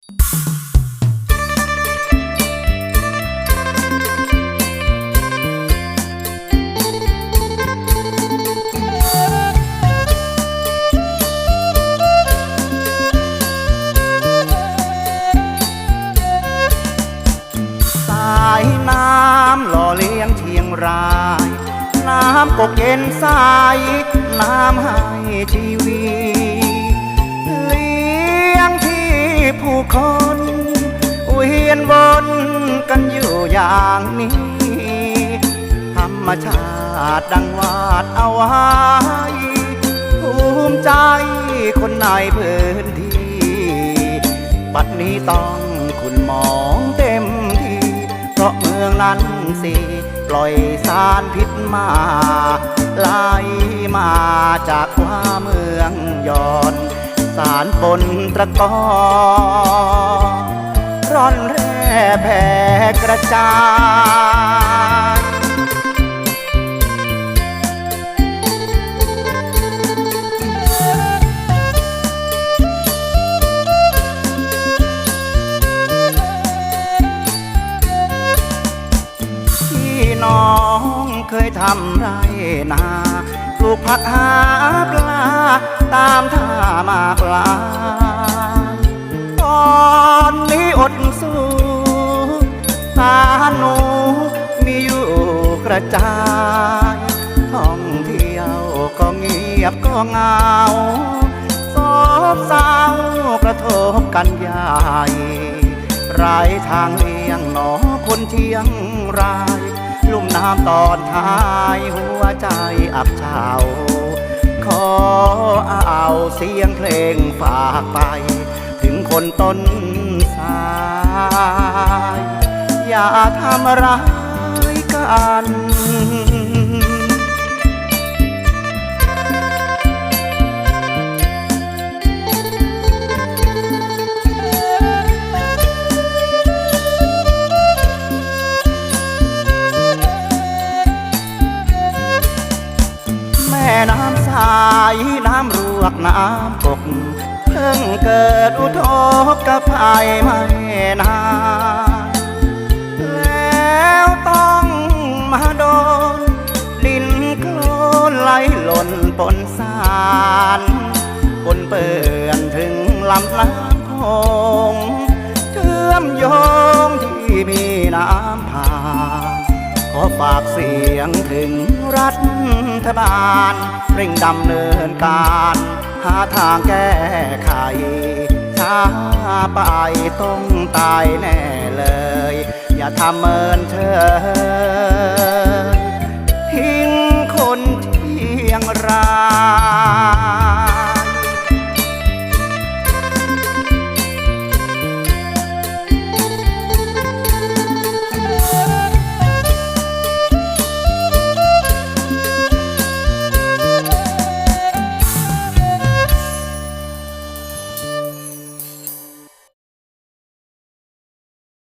สายน้ำหล่อเลี้ยงเชียงราย น้ำกกเย็นใสน้ำให้ชีวีเคนเวียนวนกันอยู่อย่างนี้ ธรรมชาติดังวาดเอาไว้ภูมิใจคนในพื้นที่ บัดนี้ต้องคุณมองเต็มที่ เพราะเมืองนั้นสิปล่อยสารพิษมาไหลมาจากว่าเมืองยอนสารปนตะกอน จายพี่น้องเคยทำไรนาปลูกผักหาปลา ตามท่ามาปลาาหนูมีอยู่กระจายท่องเที่ยวก็เงียบก็เงาซบเศร้ากระทบกันใหญ่ไรทางเลี่ยงหนอคนเชียงราย ลุ่มน้ำตอนท้ายหัวใจอับเฉาขอเอาเสียงเพลงฝากไป ถึงคนต้นสาย อย่าทำร้ายกันแม่น้ำสายน้ำรวกน้ำกกเพิ่งเกิดอุทกภัยไม่นาน ปนสารปนเปื้อนถึงลำน้ำคงเชื่อมโยงที่มีน้ำผ่านขอฝากเสียงถึงรัฐบาล เร่งดำเนินการ หาทางแก้ไขช้าไปต้องตายแน่เลย อย่าทำเมินเชย